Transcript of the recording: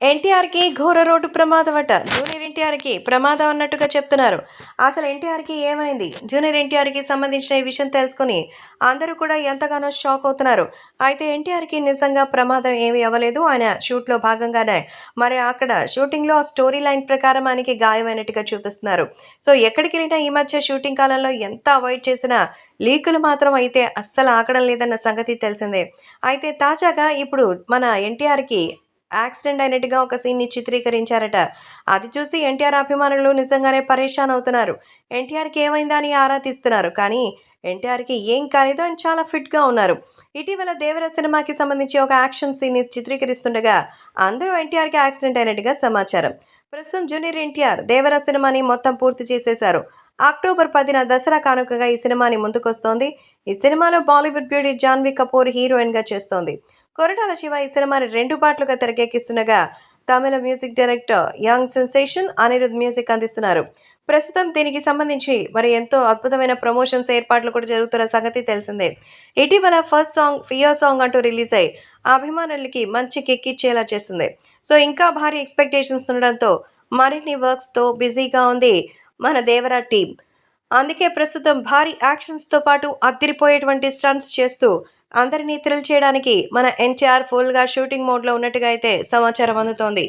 ఎన్టీఆర్కి ఘోర రోడ్డు ప్రమాదం అట జూనియర్ ఎన్టీఆర్కి ప్రమాదం అన్నట్టుగా చెప్తున్నారు. అసలు ఎన్టీఆర్కి ఏమైంది? జూనియర్ ఎన్టీఆర్కి సంబంధించిన ఈ విషయం తెలుసుకుని అందరూ కూడా ఎంతగానో షాక్ అవుతున్నారు. అయితే ఎన్టీఆర్కి నిజంగా ప్రమాదం ఏమీ అవ్వలేదు. ఆయన షూట్లో భాగంగానే మరి అక్కడ షూటింగ్లో ఆ స్టోరీ లైన్ ప్రకారం ఆయనకి గాయమైనట్టుగా చూపిస్తున్నారు. సో ఎక్కడికి వెళ్ళినా ఈ మధ్య షూటింగ్ కాలంలో ఎంత అవాయిడ్ చేసినా లీకులు మాత్రం అయితే అస్సలు ఆకడం లేదన్న సంగతి తెలిసిందే. అయితే తాజాగా ఇప్పుడు మన ఎన్టీఆర్కి యాక్సిడెంట్ అయినట్టుగా ఒక సీన్ని చిత్రీకరించారట. అది చూసి ఎన్టీఆర్ అభిమానులు నిజంగానే పరేషాన్ అవుతున్నారు ఎన్టీఆర్కి ఏమైందా అని ఆరా తీస్తున్నారు. కానీ ఎన్టీఆర్కి ఏం కాలేదు అని చాలా ఫిట్గా ఉన్నారు. ఇటీవల దేవర సినిమాకి సంబంధించి ఒక యాక్షన్ సీన్ని చిత్రీకరిస్తుండగా అందరూ ఎన్టీఆర్కి యాక్సిడెంట్ అయినట్టుగా సమాచారం. ప్రస్తుతం జూనియర్ ఎన్టీఆర్ దేవర సినిమాని మొత్తం పూర్తి చేసేశారు. అక్టోబర్ పదిన దసరా కానుకగా ఈ సినిమాని ముందుకొస్తోంది. ఈ సినిమాలో బాలీవుడ్ బ్యూటీ జాన్వీ కపూర్ హీరోయిన్గా చేస్తోంది. కొరటాల శివ ఈ సినిమాని రెండు పాటలుగా తెరకెక్కిస్తుండగా తమిళ music director young sensation Anirudh music అందిస్తున్నారు. ప్రస్తుతం దీనికి సంబంధించి మరి ఎంతో అద్భుతమైన ప్రమోషన్స్ ఏర్పాట్లు కూడా జరుగుతున్న సంగతి తెలిసిందే. ఇటీవల ఫస్ట్ సాంగ్ ఫియర్ సాంగ్ అంటూ రిలీజ్ అయ్యి అభిమానులకి మంచి కిక్కిచ్చేలా చేసింది సో ఇంకా భారీ ఎక్స్పెక్టేషన్స్ ఉండడంతో మరిన్ని వర్క్స్తో బిజీగా ఉంది మన దేవరా టీం. అందుకే ప్రస్తుతం భారీ యాక్షన్స్తో పాటు అదిరిపోయేటువంటి స్టంట్స్ చేస్తూ అందరినీ థ్రిల్ చేయడానికి మన ఎన్టీఆర్ ఫుల్గా షూటింగ్ మోడ్లో ఉన్నట్టుగా అయితే సమాచారం అందుతోంది.